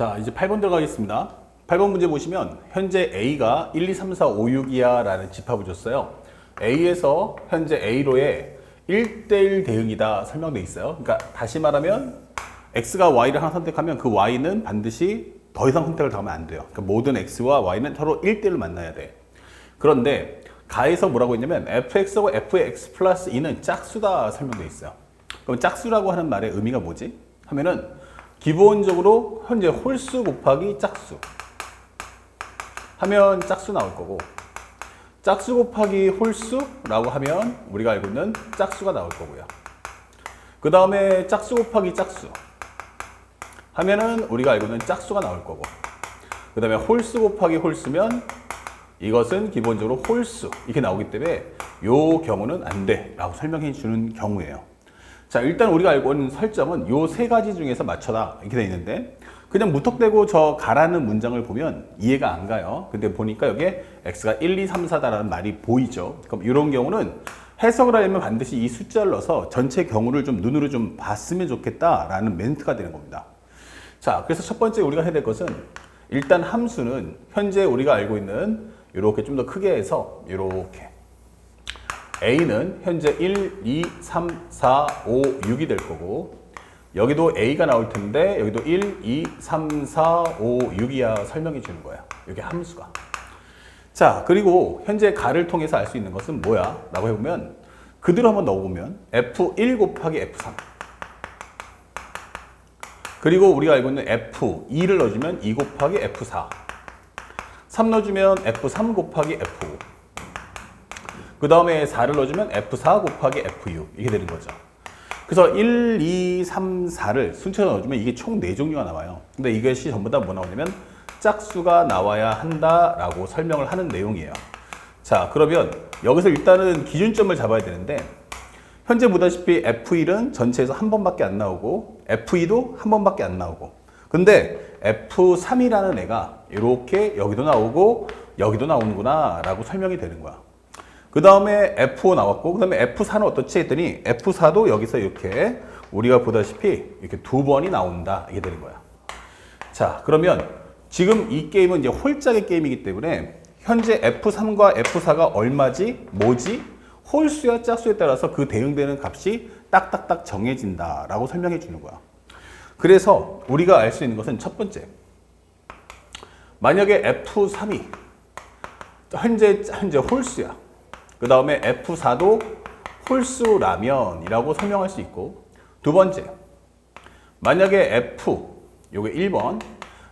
자, 이제 8번 들어가겠습니다. 8번 문제 보시면 현재 A가 1, 2, 3, 4, 5, 6이야 라는 집합을 줬어요. A에서 현재 A로의 1대1 대응이다 설명돼 있어요. 그러니까 다시 말하면 X가 Y를 하나 선택하면 그 Y는 반드시 더 이상 선택을 당하면 안 돼요. 그러니까 모든 X와 Y는 서로 1대1로 만나야 돼. 그런데 가에서 뭐라고 했냐면 fx하고 f의 x 플러스 2는 짝수다 설명돼 있어요. 그럼 짝수라고 하는 말의 의미가 뭐지? 하면은 기본적으로 현재 홀수 곱하기 짝수. 하면 짝수 나올 거고 짝수 곱하기 홀수라고 하면 우리가 알고 있는 짝수가 나올 거고요. 그 다음에 짝수 곱하기 짝수. 하면은 우리가 알고 있는 짝수가 나올 거고 그 다음에 홀수 곱하기 홀수면 이것은 기본적으로 홀수 이렇게 나오기 때문에 요 경우는 안 돼 라고 설명해 주는 경우예요 자 일단 우리가 알고 있는 설정은 요 세 가지 중에서 맞춰라. 이렇게 돼 있는데 그냥 무턱대고 저 가라는 문장을 보면 이해가 안 가요. 근데 보니까 여기에 x가 1, 2, 3, 4다라는 말이 보이죠. 그럼 이런 경우는 해석을 하려면 반드시 이 숫자를 넣어서 전체 경우를 좀 눈으로 좀 봤으면 좋겠다라는 멘트가 되는 겁니다. 자 그래서 첫 번째 우리가 해야 될 것은 일단 함수는 현재 우리가 알고 있는 이렇게 좀 더 크게 해서 이렇게 A는 현재 1, 2, 3, 4, 5, 6이 될 거고 여기도 A가 나올 텐데 여기도 1, 2, 3, 4, 5, 6이야 설명해 주는 거야. 이게 함수가. 자, 그리고 현재 가를 통해서 알 수 있는 것은 뭐야? 라고 해보면 그대로 한번 넣어보면 F1 곱하기 F3 그리고 우리가 알고 있는 F2를 넣어주면 2 곱하기 F4 3 넣어주면 F3 곱하기 F5 그 다음에 4를 넣어주면 F4 곱하기 F6 이게 되는 거죠. 그래서 1, 2, 3, 4를 순서로 넣어주면 이게 총 4종류가 나와요. 근데 이것이 전부 다 뭐 나오냐면 짝수가 나와야 한다라고 설명을 하는 내용이에요. 자 그러면 여기서 일단은 기준점을 잡아야 되는데 현재 보다시피 F1은 전체에서 한 번밖에 안 나오고 F2도 한 번밖에 안 나오고. 근데 F3이라는 애가 이렇게 여기도 나오고 여기도 나오는구나 라고 설명이 되는 거야 그 다음에 F5 나왔고 그 다음에 F4는 어떻지 했더니 F4도 여기서 이렇게 우리가 보다시피 이렇게 두 번이 나온다 이게 되는 거야 자 그러면 지금 이 게임은 이제 홀짝의 게임이기 때문에 현재 F3과 F4가 얼마지 뭐지 홀수야 짝수에 따라서 그 대응되는 값이 딱딱딱 정해진다 라고 설명해 주는 거야. 그래서 우리가 알 수 있는 것은 첫 번째. 만약에 F3이 현재 현재 홀수야. 그 다음에 F4도 홀수라면이라고 설명할 수 있고 두 번째. 만약에 F 요게 1번,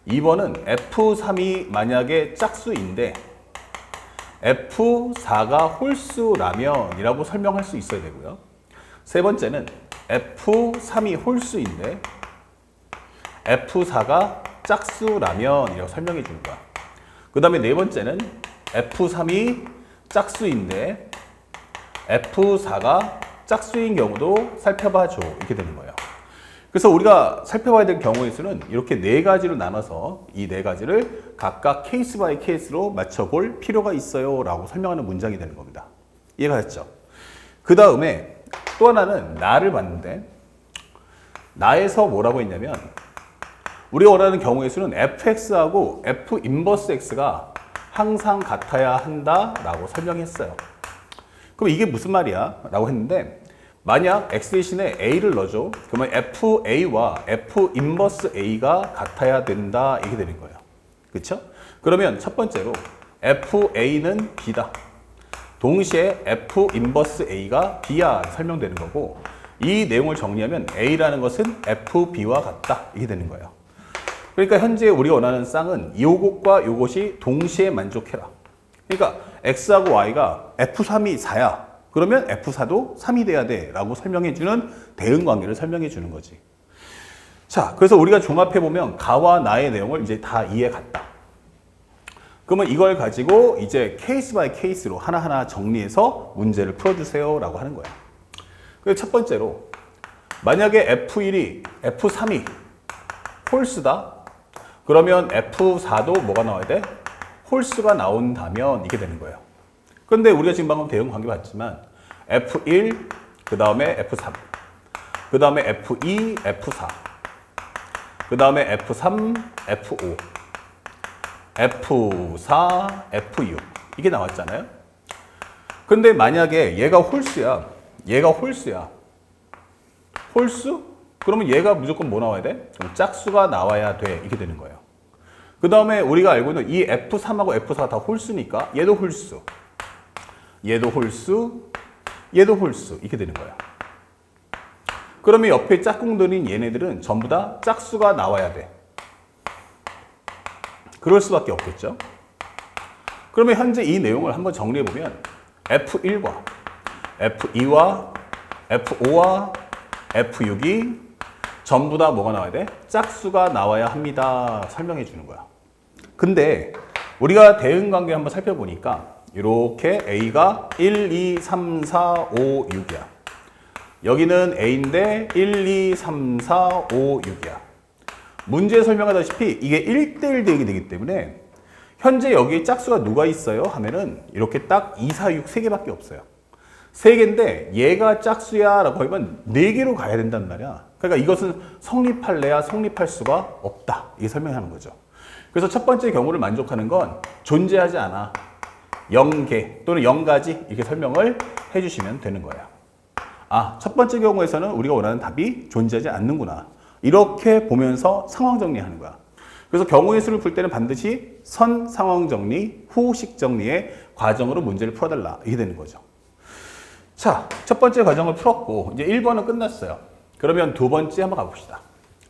2번은 F3이 만약에 짝수인데 F4가 홀수라면이라고 설명할 수 있어야 되고요. 세 번째는 F3이 홀수인데 F4가 짝수라면이라고 설명해 주는 거야. 그 다음에 네 번째는 F3이 짝수인데 F4가 짝수인 경우도 살펴봐 줘. 이렇게 되는 거예요. 그래서 우리가 살펴봐야 될 경우의 수는 이렇게 네 가지로 나눠서 이 네 가지를 각각 케이스 바이 케이스로 맞춰볼 필요가 있어요 라고 설명하는 문장이 되는 겁니다. 이해가 됐죠? 그 다음에 또 하나는 나를 봤는데 나에서 뭐라고 했냐면 우리가 원하는 경우의 수는 fx하고 f 인버스 x가 항상 같아야 한다라고 설명했어요. 그럼 이게 무슨 말이야? 라고 했는데 만약 x 대신에 a를 넣어줘 그러면 fa와 f 인버스 a가 같아야 된다 이게 되는 거예요 그렇죠? 그러면 첫 번째로 fa는 b다 동시에 f 인버스 a가 b야 설명되는 거고 이 내용을 정리하면 a라는 것은 fb와 같다 이게 되는 거예요 그러니까 현재 우리가 원하는 쌍은 요것과 요것이 동시에 만족해라 그러니까 x하고 y가 f3이 4야 그러면 F4도 3이 돼야 돼 라고 설명해 주는 대응 관계를 설명해 주는 거지. 자, 그래서 우리가 종합해 보면 가와 나의 내용을 이제 다 이해 갔다. 그러면 이걸 가지고 이제 케이스 바이 케이스로 하나하나 정리해서 문제를 풀어주세요 라고 하는 거야. 그래서 첫 번째로 만약에 F1이 F3이 홀수다. 그러면 F4도 뭐가 나와야 돼? 홀수가 나온다면 이게 되는 거예요. 근데 우리가 지금 방금 대응 관계 봤지만 F1, 그 다음에 F3, 그 다음에 F2, F4. 그 다음에 F3, F5, F4, F6 이게 나왔잖아요. 근데 만약에 얘가 홀수야. 얘가 홀수야. 홀수? 그러면 얘가 무조건 뭐 나와야 돼? 짝수가 나와야 돼. 이렇게 되는 거예요. 그 다음에 우리가 알고 있는 이 F3하고 F4가 다 홀수니까 얘도 홀수. 얘도 홀수. 얘도 홀수. 이렇게 되는 거야. 그러면 옆에 짝꿍들인 얘네들은 전부 다 짝수가 나와야 돼. 그럴 수밖에 없겠죠. 그러면 현재 이 내용을 한번 정리해 보면 F1과 F2와 F5와 F6이 전부 다 뭐가 나와야 돼? 짝수가 나와야 합니다. 설명해 주는 거야. 근데 우리가 대응 관계 한번 살펴보니까 이렇게 A가 1, 2, 3, 4, 5, 6이야. 여기는 A인데 1, 2, 3, 4, 5, 6이야. 문제 설명하다시피 이게 1대1 대응이 되기 때문에 현재 여기에 짝수가 누가 있어요? 하면은 이렇게 딱 2, 4, 6, 3개밖에 없어요. 3개인데 얘가 짝수야 라고 하면 4개로 가야 된단 말이야. 그러니까 이것은 성립할래야 성립할 수가 없다. 이게 설명하는 거죠. 그래서 첫 번째 경우를 만족하는 건 존재하지 않아. 0개 또는 0가지 이렇게 설명을 해주시면 되는 거예요. 아, 첫 번째 경우에서는 우리가 원하는 답이 존재하지 않는구나. 이렇게 보면서 상황 정리하는 거야. 그래서 경우의 수를 풀 때는 반드시 선 상황 정리, 후식 정리의 과정으로 문제를 풀어달라. 이게 되는 거죠. 자, 첫 번째 과정을 풀었고, 이제 1번은 끝났어요. 그러면 두 번째 한번 가봅시다.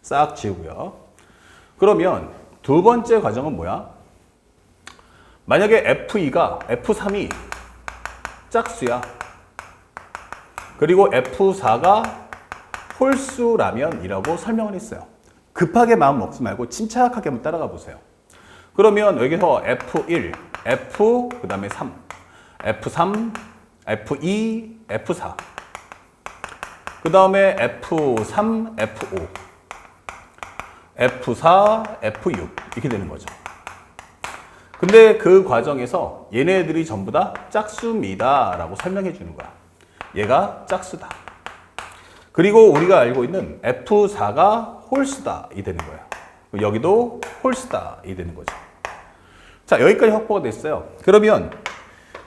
싹 지우고요. 그러면 두 번째 과정은 뭐야? 만약에 F2가, F3이 짝수야. 그리고 F4가 홀수라면 이라고 설명을 했어요. 급하게 마음 먹지 말고 침착하게 한번 따라가 보세요. 그러면 여기서 F1, F, 그 다음에 3, F3, F2, F4. 그 다음에 F3, F5, F4, F6 이렇게 되는 거죠. 근데 그 과정에서 얘네들이 전부 다 짝수입니다 라고 설명해 주는 거야. 얘가 짝수다. 그리고 우리가 알고 있는 F4가 홀수다 이 되는 거야. 여기도 홀수다 이 되는 거죠. 자 여기까지 확보가 됐어요. 그러면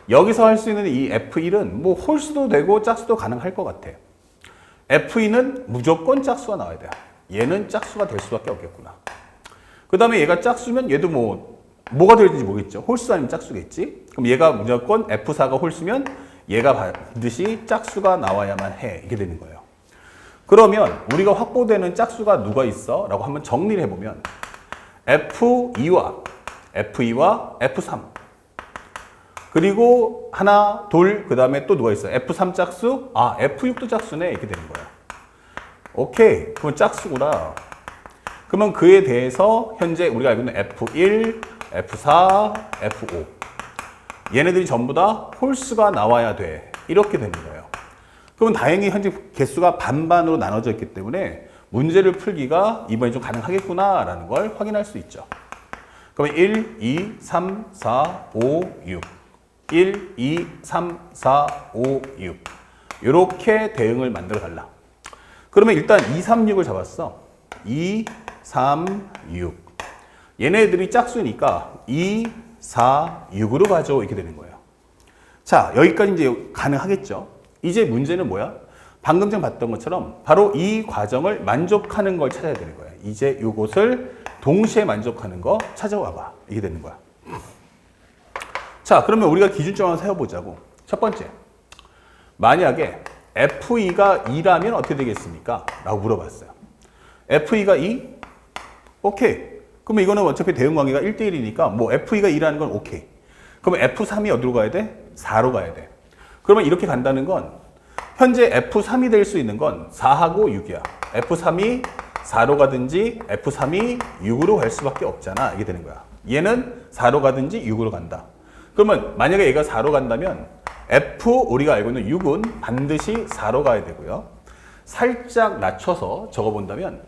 여기서 할 수 있는 이 F1은 뭐 홀수도 되고 짝수도 가능할 것 같아. F2는 무조건 짝수가 나와야 돼. 얘는 짝수가 될 수밖에 없겠구나. 그 다음에 얘가 짝수면 얘도 뭐 뭐가 될지 모르겠죠. 홀수 아니면 짝수겠지. 그럼 얘가 무조건 F4가 홀수면 얘가 반드시 짝수가 나와야만 해. 이렇게 되는 거예요. 그러면 우리가 확보되는 짝수가 누가 있어? 라고 한번 정리를 해보면 F2와 F2와 F3 그리고 하나, 둘, 그 다음에 또 누가 있어요? F3 짝수? 아, F6도 짝수네. 이렇게 되는 거야. 오케이. 그러면 짝수구나. 그러면 그에 대해서 현재 우리가 알고 있는 F1, F4, F5. 얘네들이 전부 다 홀수가 나와야 돼. 이렇게 되는 거예요. 그러면 다행히 현재 개수가 반반으로 나눠져 있기 때문에 문제를 풀기가 이번에 좀 가능하겠구나라는 걸 확인할 수 있죠. 그러면 1, 2, 3, 4, 5, 6. 1, 2, 3, 4, 5, 6. 이렇게 대응을 만들어 달라. 그러면 일단 2, 3, 6을 잡았어. 2, 3, 6. 얘네들이 짝수니까 2, 4, 6으로 가죠. 이렇게 되는 거예요. 자, 여기까지 이제 가능하겠죠. 이제 문제는 뭐야? 방금 전 봤던 것처럼 바로 이 과정을 만족하는 걸 찾아야 되는 거야. 이제 이것을 동시에 만족하는 거 찾아와 봐. 이게 되는 거야. 자, 그러면 우리가 기준점을 세워보자고. 첫 번째. 만약에 F2가 2라면 어떻게 되겠습니까? 라고 물어봤어요. F2가 2? 오케이. 그러면 이거는 어차피 대응 관계가 1대1이니까 뭐 F2가 2라는 건 오케이. 그러면 F3이 어디로 가야 돼? 4로 가야 돼. 그러면 이렇게 간다는 건 현재 F3이 될 수 있는 건 4하고 6이야. F3이 4로 가든지 F3이 6으로 갈 수밖에 없잖아. 이게 되는 거야. 얘는 4로 가든지 6으로 간다. 그러면 만약에 얘가 4로 간다면 F 우리가 알고 있는 6은 반드시 4로 가야 되고요. 살짝 낮춰서 적어본다면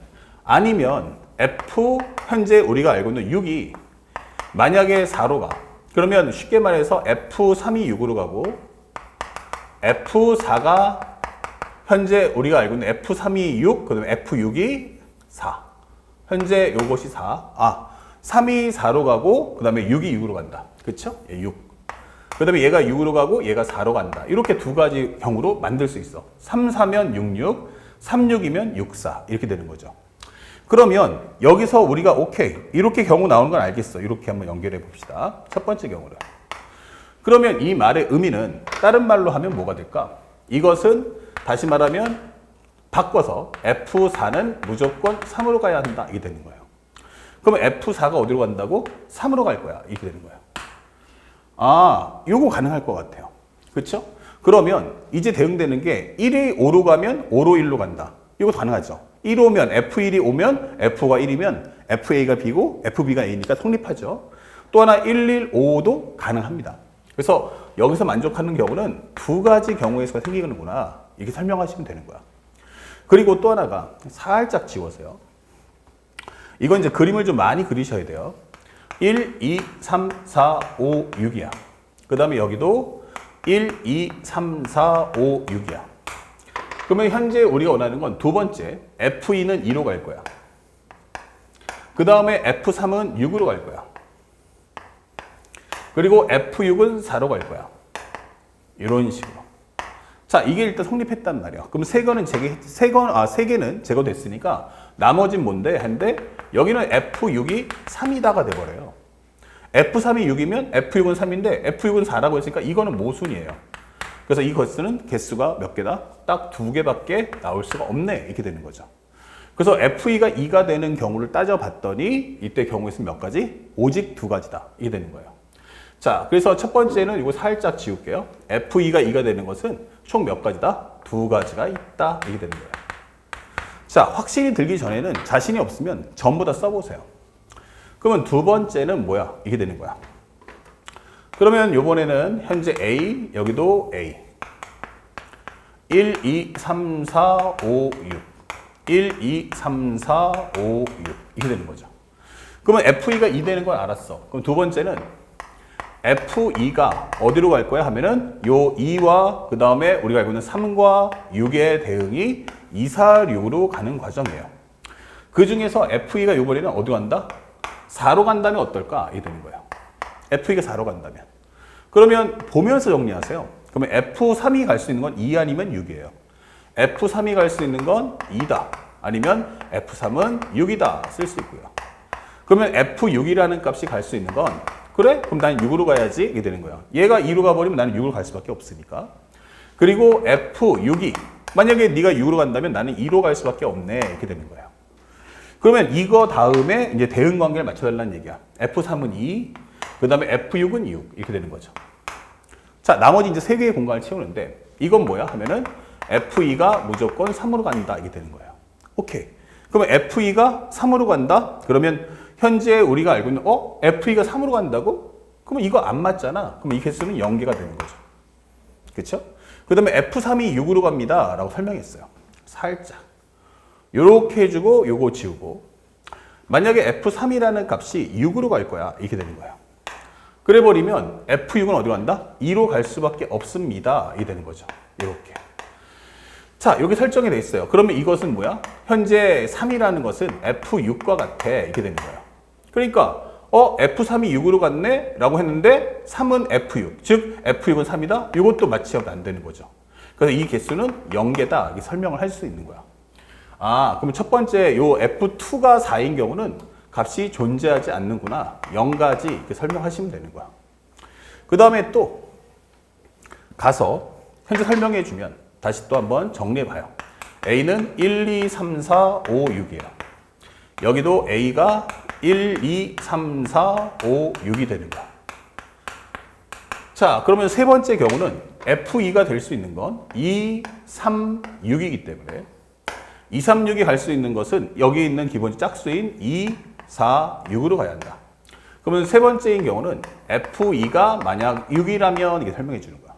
아니면 F 현재 우리가 알고 있는 6이 만약에 4로 가. 그러면 쉽게 말해서 F3이 6으로 가고 F4가 현재 우리가 알고 있는 F3이 6, 그다음에 F6이 4. 현재 요것이 4. 아, 3이 4로 가고 그다음에 6이 6으로 간다. 그렇죠? 예, 6. 그 다음에 얘가 6으로 가고 얘가 4로 간다. 이렇게 두 가지 경우로 만들 수 있어. 3, 4면 6, 6, 3, 6이면 6, 4 이렇게 되는 거죠. 그러면 여기서 우리가 오케이 이렇게 경우 나오는 건 알겠어. 이렇게 한번 연결해 봅시다. 첫 번째 경우를. 그러면 이 말의 의미는 다른 말로 하면 뭐가 될까? 이것은 다시 말하면 바꿔서 F4는 무조건 3으로 가야 한다. 이게 되는 거예요. 그러면 F4가 어디로 간다고? 3으로 갈 거야. 이렇게 되는 거예요. 아, 요거 가능할 것 같아요. 그렇죠? 그러면 이제 대응되는 게 1이 5로 가면 5로 1로 간다. 이거 가능하죠. 1 오면 F1이 오면 F가 1이면 FA가 B고 FB가 A니까 성립하죠. 또 하나 1, 1, 5도 가능합니다. 그래서 여기서 만족하는 경우는 두 가지 수가 생기는구나. 이렇게 설명하시면 되는 거야. 그리고 또 하나가 살짝 지워서요. 이건 이제 그림을 좀 많이 그리셔야 돼요. 1, 2, 3, 4, 5, 6이야. 그 다음에 여기도 1, 2, 3, 4, 5, 6이야. 그러면 현재 우리가 원하는 건 두 번째, F2는 2로 갈 거야. 그 다음에 F3은 6으로 갈 거야. 그리고 F6은 4로 갈 거야. 이런 식으로. 자, 이게 일단 성립했단 말이야. 그럼 세 개는 제게, 세 건, 아, 세 개는 제거됐으니까 나머진 뭔데? 했는데 여기는 F6이 3이다가 돼버려요. F3이 6이면 F6은 3인데 F6은 4라고 했으니까 이거는 모순이에요. 그래서 이 개수는 개수가 몇 개다? 딱 두 개밖에 나올 수가 없네. 이렇게 되는 거죠. 그래서 F2가 2가 되는 경우를 따져봤더니 이때 경우의 수는 몇 가지? 오직 두 가지다. 이게 되는 거예요. 자, 그래서 첫 번째는 이거 살짝 지울게요. F2가 2가 되는 것은 총 몇 가지다? 두 가지가 있다. 이게 되는 거예요. 자, 확신이 들기 전에는 자신이 없으면 전부 다 써보세요. 그러면 두 번째는 뭐야? 이게 되는 거야. 그러면 이번에는 현재 A, 여기도 A. 1, 2, 3, 4, 5, 6. 1, 2, 3, 4, 5, 6. 이렇게 되는 거죠. 그러면 F2가 2 되는 걸 알았어. 그럼 두 번째는 F2가 어디로 갈 거야 하면은 요 2와 그 다음에 우리가 알고 있는 3과 6의 대응이 2, 4, 6으로 가는 과정이에요. 그 중에서 F2가 요번에는 어디로 간다? 4로 간다면 어떨까? 이게 되는 거예요. F2가 4로 간다면. 그러면 보면서 정리하세요. 그러면 F3이 갈 수 있는 건 2 아니면 6이에요. F3이 갈 수 있는 건 2다. 아니면 F3은 6이다. 쓸 수 있고요. 그러면 F6이라는 값이 갈 수 있는 건 그래? 그럼 난 6으로 가야지. 이게 되는 거야. 얘가 2로 가버리면 나는 6으로 갈 수밖에 없으니까. 그리고 F6이 만약에 네가 6으로 간다면 나는 2로 갈 수밖에 없네. 이렇게 되는 거예요. 그러면 이거 다음에 이제 대응 관계를 맞춰달라는 얘기야. F3은 2, 그 다음에 F6은 6. 이렇게 되는 거죠. 자, 나머지 이제 세 개의 공간을 채우는데 이건 뭐야? 하면은 F2가 무조건 3으로 간다. 이게 되는 거예요. 오케이. 그러면 F2가 3으로 간다? 그러면 현재 우리가 알고 있는 어? F2가 3으로 간다고? 그러면 이거 안 맞잖아. 그럼 이 개수는 0개가 되는 거죠. 그렇죠? 그 다음에 F3이 6으로 갑니다. 라고 설명했어요. 살짝. 요렇게 해주고 요거 지우고 만약에 F3이라는 값이 6으로 갈 거야. 이렇게 되는 거예요. 그래 버리면 F6은 어디로 간다? 2로 갈 수밖에 없습니다. 이게 되는 거죠. 이렇게. 자, 여기 설정이 돼 있어요. 그러면 이것은 뭐야? 현재 3이라는 것은 F6과 같아. 이렇게 되는 거예요. 그러니까 어, F3이 6으로 갔네? 라고 했는데 3은 F6. 즉 F6은 3이다. 이것도 마치하면 안 되는 거죠. 그래서 이 개수는 0개다. 이렇게 설명을 할 수 있는 거야. 아, 그러면 첫 번째 요 F2가 4인 경우는 값이 존재하지 않는구나. 0가지 이렇게 설명하시면 되는 거야. 그 다음에 또 가서 현재 설명해 주면 다시 또 한번 정리해 봐요. A는 1, 2, 3, 4, 5, 6이에요. 여기도 A가 1, 2, 3, 4, 5, 6이 되는 거야. 자, 그러면 세 번째 경우는 F2가 될 수 있는 건 2, 3, 6이기 때문에 2, 3, 6이 갈 수 있는 것은 여기 있는 기본 짝수인 2, 4, 6으로 가야 한다. 그러면 세 번째인 경우는 F2가 만약 6이라면 이게 설명해 주는 거야.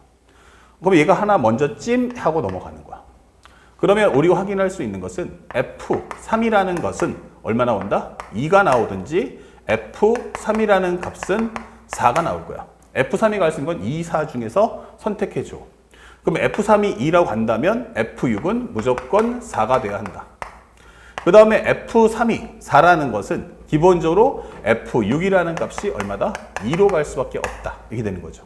그럼 얘가 하나 먼저 찜 하고 넘어가는 거야. 그러면 우리가 확인할 수 있는 것은 F3이라는 것은 얼마 나온다? 2가 나오든지 F3이라는 값은 4가 나올 거야. F3이 갈 수 있는 건 2, 4 중에서 선택해 줘. 그럼 F3이 2라고 간다면 F6은 무조건 4가 돼야 한다. 그 다음에 F3이 4라는 것은 기본적으로 F6이라는 값이 얼마다? 2로 갈 수밖에 없다. 이렇게 되는 거죠.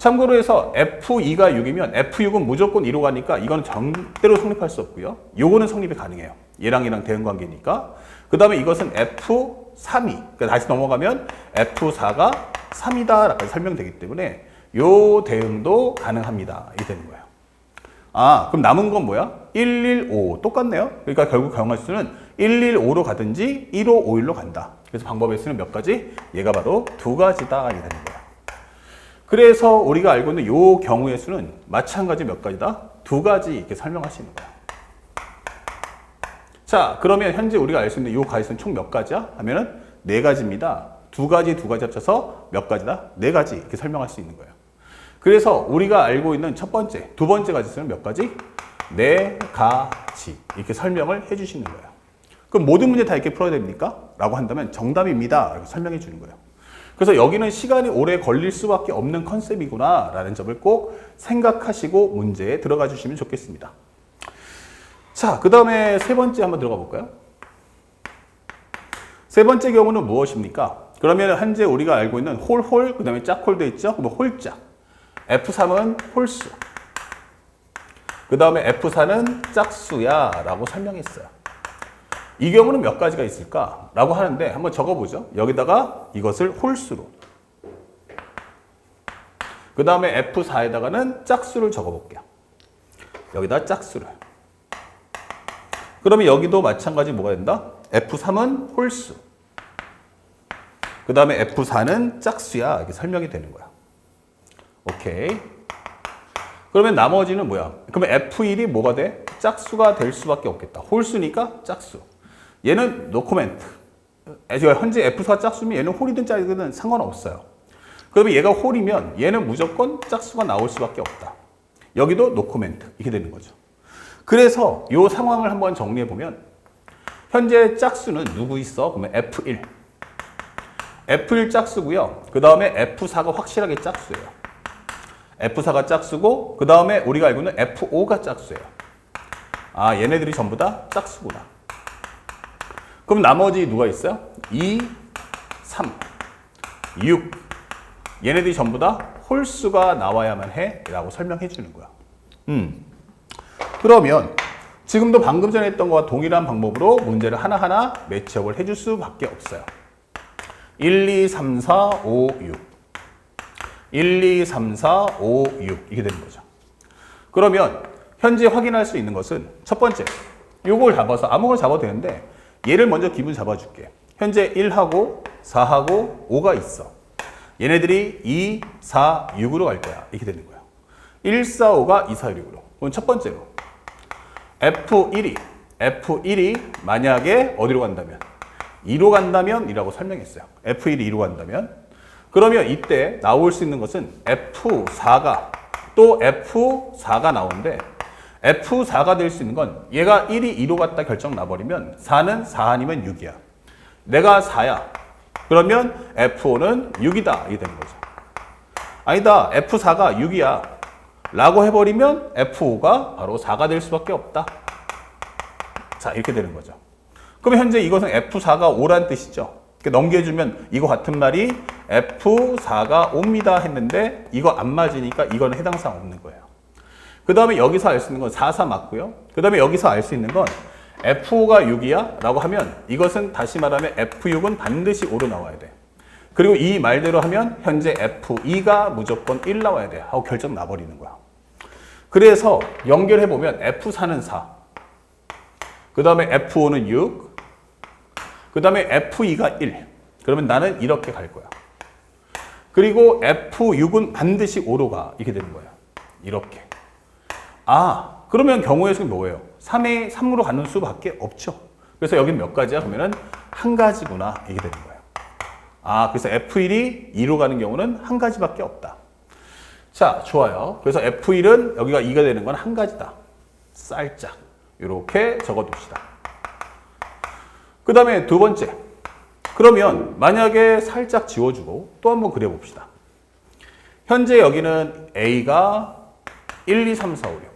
참고로 해서 F2가 6이면 F6은 무조건 2로 가니까 이거는 절대로 성립할 수 없고요. 요거는 성립이 가능해요. 얘랑 얘랑 대응 관계니까. 그 다음에 이것은 F3이, 그러니까 다시 넘어가면 F4가 3이다 라고 설명되기 때문에 요 대응도 가능합니다. 이게 되는 거예요. 아, 그럼 남은 건 뭐야? 115. 똑같네요. 그러니까 결국 경할 수는 115로 가든지 1551로 간다. 그래서 방법의 수는 몇 가지? 얘가 바로 두 가지다. 이게 되는 거예요. 그래서 우리가 알고 있는 요 경우의 수는 마찬가지 몇 가지다? 두 가지 이렇게 설명할 수 있는 거야. 자, 그러면 현재 우리가 알 수 있는 요 가지수는 총 몇 가지야? 하면은 네 가지입니다. 두 가지, 두 가지 합쳐서 몇 가지다? 네 가지 이렇게 설명할 수 있는 거예요. 그래서 우리가 알고 있는 첫 번째, 두 번째 가지수는 몇 가지? 네 가지 이렇게 설명을 해주시는 거예요. 그럼 모든 문제 다 이렇게 풀어야 됩니까? 라고 한다면 정답입니다. 이렇게 설명해 주는 거예요. 그래서 여기는 시간이 오래 걸릴 수밖에 없는 컨셉이구나 라는 점을 꼭 생각하시고 문제에 들어가 주시면 좋겠습니다. 자, 그 다음에 세 번째 한번 들어가 볼까요? 세 번째 경우는 무엇입니까? 그러면 현재 우리가 알고 있는 홀홀, 그 다음에 짝홀도 있죠? 그럼 홀짝. F3은 홀수. 그 다음에 F4는 짝수야 라고 설명했어요. 이 경우는 몇 가지가 있을까? 라고 하는데 한번 적어보죠. 여기다가 이것을 홀수로. 그 다음에 F4에다가는 짝수를 적어볼게요. 여기다 짝수를. 그러면 여기도 마찬가지 뭐가 된다? F3은 홀수. 그 다음에 F4는 짝수야. 이렇게 설명이 되는 거야. 오케이. 그러면 나머지는 뭐야? 그러면 F1이 뭐가 돼? 짝수가 될 수밖에 없겠다. 홀수니까 짝수. 얘는 노코멘트. 현재 F4가 짝수면 얘는 홀이든 짝이든 상관없어요. 그러면 얘가 홀이면 얘는 무조건 짝수가 나올 수밖에 없다. 여기도 노코멘트. 이렇게 되는 거죠. 그래서 이 상황을 한번 정리해 보면 현재 짝수는 누구 있어? 그러면 F1. F1 짝수고요. 그 다음에 F4가 확실하게 짝수예요. F4가 짝수고 그 다음에 우리가 알고 있는 F5가 짝수예요. 아 얘네들이 전부 다 짝수구나. 그럼 나머지 누가 있어요? 2, 3, 6 얘네들이 전부 다 홀수가 나와야만 해 라고 설명해 주는 거야. 음. 그러면 지금도 방금 전에 했던 것과 동일한 방법으로 문제를 하나하나 매치업을 해줄 수밖에 없어요. 1, 2, 3, 4, 5, 6 1, 2, 3, 4, 5, 6 이렇게 되는 거죠. 그러면 현재 확인할 수 있는 것은 첫 번째, 요걸 잡아서 아무거나 잡아도 되는데 얘를 먼저 기분 잡아줄게. 현재 1하고 4하고 5가 있어. 얘네들이 2, 4, 6으로 갈 거야. 이렇게 되는 거야. 1, 4, 5가 2, 4, 6으로. 그럼 첫 번째로 F1이 F1이 만약에 어디로 간다면 2로 간다면 이라고 설명했어요. F1이 2로 간다면 그러면 이때 나올 수 있는 것은 F4가 또 F4가 나오는데 F4가 될 수 있는 건 얘가 1이 2로 갔다 결정 나버리면 4는 4 아니면 6이야. 내가 4야. 그러면 F5는 6이다. 이게 되는 거죠. 아니다. F4가 6이야. 라고 해버리면 F5가 바로 4가 될 수밖에 없다. 자, 이렇게 되는 거죠. 그럼 현재 이것은 F4가 5란 뜻이죠. 넘겨주면 이거 같은 말이 F4가 옵니다 했는데 이거 안 맞으니까 이거는 해당 사항 없는 거예요. 그 다음에 여기서 알 수 있는 건 4, 4 맞고요. 그 다음에 여기서 알 수 있는 건 F5가 6이야 라고 하면 이것은 다시 말하면 F6은 반드시 5로 나와야 돼. 그리고 이 말대로 하면 현재 F2가 무조건 1 나와야 돼 하고 결정 나버리는 거야. 그래서 연결해 보면 F4는 4. 그 다음에 F5는 6. 그 다음에 F2가 1. 그러면 나는 이렇게 갈 거야. 그리고 F6은 반드시 5로 가. 이렇게 되는 거야. 이렇게. 아, 그러면 경우의 수는 뭐예요? 3에 3으로 가는 수밖에 없죠. 그래서 여긴 몇 가지야? 그러면은 한 가지구나. 이게 되는 거예요. 아, 그래서 F1이 2로 가는 경우는 한 가지밖에 없다. 자, 좋아요. 그래서 F1은 여기가 2가 되는 건 한 가지다. 살짝. 이렇게 적어둡시다. 그 다음에 두 번째. 그러면 만약에 살짝 지워주고 또 한번 그려봅시다. 현재 여기는 A가 1, 2, 3, 4, 5, 6.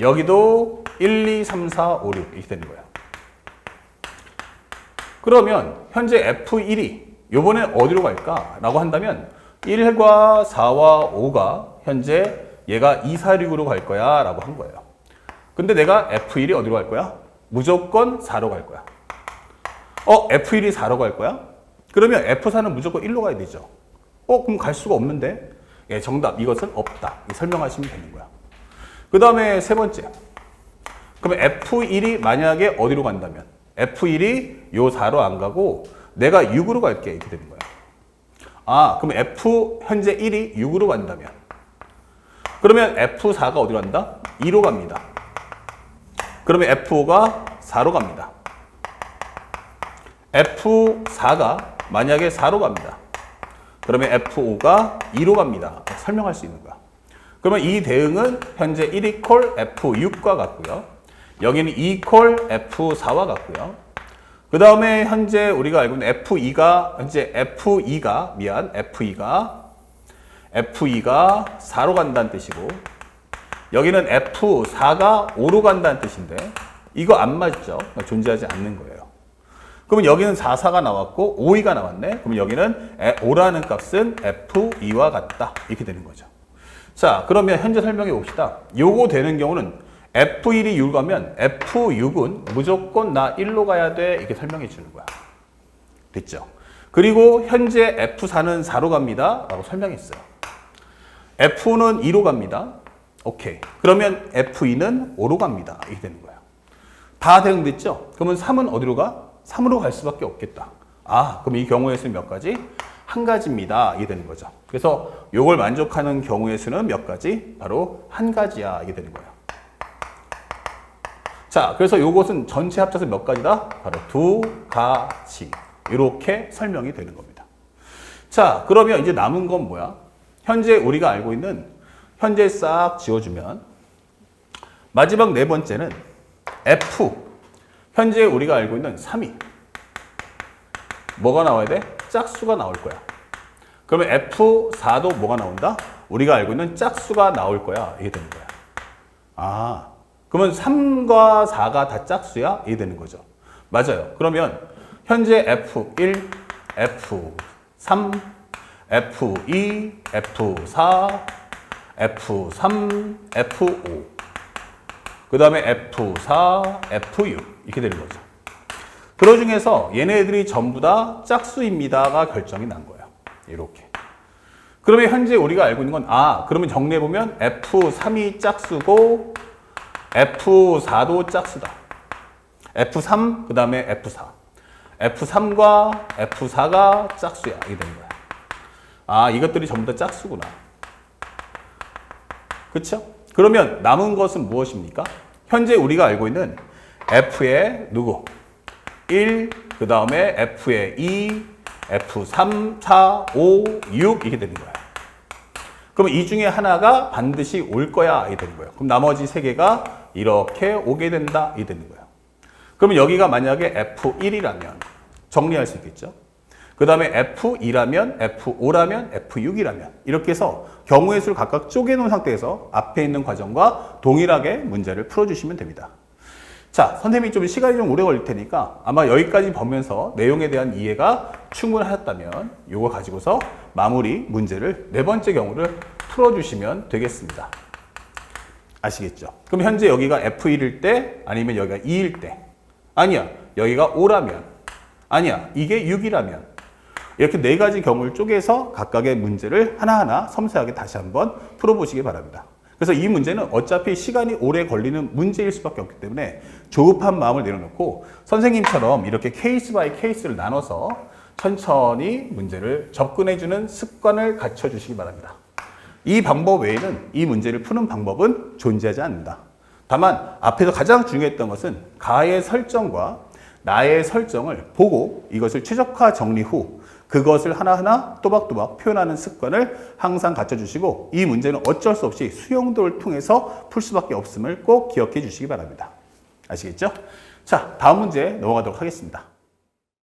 여기도 1, 2, 3, 4, 5, 6 이렇게 되는 거예요. 그러면 현재 F1이 요번에 어디로 갈까? 라고 한다면 1과 4와 5가 현재 얘가 2, 4, 6으로 갈 거야 라고 한 거예요. 근데 내가 F1이 어디로 갈 거야? 무조건 4로 갈 거야. 어, F1이 4로 갈 거야? 그러면 F4는 무조건 1로 가야 되죠. 어, 그럼 갈 수가 없는데? 예, 정답. 이것은 없다. 설명하시면 되는 거야. 그 다음에 세 번째. 그러면 F1이 만약에 어디로 간다면 F1이 요 4로 안 가고 내가 6으로 갈게 이렇게 되는 거야. 아, 그럼 F 현재 1이 6으로 간다면 그러면 F4가 어디로 간다? 2로 갑니다. 그러면 F5가 4로 갑니다. F4가 만약에 4로 갑니다. 그러면 F5가 2로 갑니다. 설명할 수 있는. 그러면 이 대응은 현재 1 이 콜 F6과 같고요. 여기는 2콜 F4와 같고요. 그 다음에 현재 우리가 알고 있는 F2가 현재 F2가 미안 F2가 F2가 4로 간다는 뜻이고 여기는 F4가 5로 간다는 뜻인데 이거 안 맞죠? 존재하지 않는 거예요. 그러면 여기는 4, 4가 나왔고 5, 2가 나왔네. 그럼 여기는 5라는 값은 F2와 같다. 이렇게 되는 거죠. 자, 그러면 현재 설명해 봅시다. 요거 되는 경우는 F1이 6 가면 F6은 무조건 나 1로 가야 돼. 이렇게 설명해 주는 거야. 됐죠? 그리고 현재 F4는 4로 갑니다. 라고 설명했어요. F5는 2로 갑니다. 오케이. 그러면 F2는 5로 갑니다. 이렇게 되는 거야. 다 대응됐죠? 그러면 3은 어디로 가? 3으로 갈 수밖에 없겠다. 아, 그럼 이 수는 몇 가지? 한 가지입니다. 이게 되는 거죠. 그래서 이걸 만족하는 경우의 수는 몇 가지? 바로 한 가지야. 이게 되는 거예요. 자, 그래서 이것은 전체 합쳐서 몇 가지다? 바로 두 가지. 이렇게 설명이 되는 겁니다. 자, 그러면 이제 남은 건 뭐야? 현재 우리가 알고 있는 현재 싹 지워주면 마지막 네 번째는 F. 현재 우리가 알고 있는 3이 뭐가 나와야 돼? 짝수가 나올 거야. 그러면 F4도 뭐가 나온다? 우리가 알고 있는 짝수가 나올 거야. 이게 되는 거야. 아, 그러면 3과 4가 다 짝수야? 이게 되는 거죠. 맞아요. 그러면 현재 F1, F3, F2, F4, F3, F5. 그 다음에 F4, F6. 이렇게 되는 거죠. 그러 중에서 얘네들이 전부 다 짝수입니다가 결정이 난 거예요. 이렇게. 그러면 현재 우리가 알고 있는 건, 아, 그러면 정리해보면 F3이 짝수고, F4도 짝수다. F3, 그 다음에 F4. F3과 F4가 짝수야. 이게 되는 거야. 아, 이것들이 전부 다 짝수구나. 그쵸? 그러면 남은 것은 무엇입니까? 현재 우리가 알고 있는 F의 누구? 1, 그 다음에 F의 2, F3, 4, 5, 6 이렇게 되는 거야. 그럼 이 중에 하나가 반드시 올 거야 이게 되는 거예요. 그럼 나머지 세 개가 이렇게 오게 된다 이게 되는 거예요. 그러면 여기가 만약에 F1이라면 정리할 수 있겠죠. 그 다음에 F2라면, F5라면, F6이라면 이렇게 해서 경우의 수를 각각 쪼개놓은 상태에서 앞에 있는 과정과 동일하게 문제를 풀어주시면 됩니다. 자, 선생님이 좀 시간이 좀 오래 걸릴 테니까 아마 여기까지 보면서 내용에 대한 이해가 충분하셨다면 이거 가지고서 마무리 문제를 네 번째 경우를 풀어주시면 되겠습니다. 아시겠죠? 그럼 현재 여기가 F1일 때 아니면 여기가 2일 때 아니야 여기가 5라면 아니야 이게 6이라면 이렇게 네 가지 경우를 쪼개서 각각의 문제를 하나하나 섬세하게 다시 한번 풀어보시기 바랍니다. 그래서 이 문제는 어차피 시간이 오래 걸리는 문제일 수밖에 없기 때문에 조급한 마음을 내려놓고 선생님처럼 이렇게 케이스 바이 케이스를 나눠서 천천히 문제를 접근해주는 습관을 갖춰주시기 바랍니다. 이 방법 외에는 이 문제를 푸는 방법은 존재하지 않는다. 다만 앞에서 가장 중요했던 것은 가의 설정과 나의 설정을 보고 이것을 최적화 정리 후 그것을 하나하나 또박또박 표현하는 습관을 항상 갖춰주시고 이 문제는 어쩔 수 없이 수용도를 통해서 풀 수밖에 없음을 꼭 기억해 주시기 바랍니다. 아시겠죠? 자, 다음 문제 넘어가도록 하겠습니다.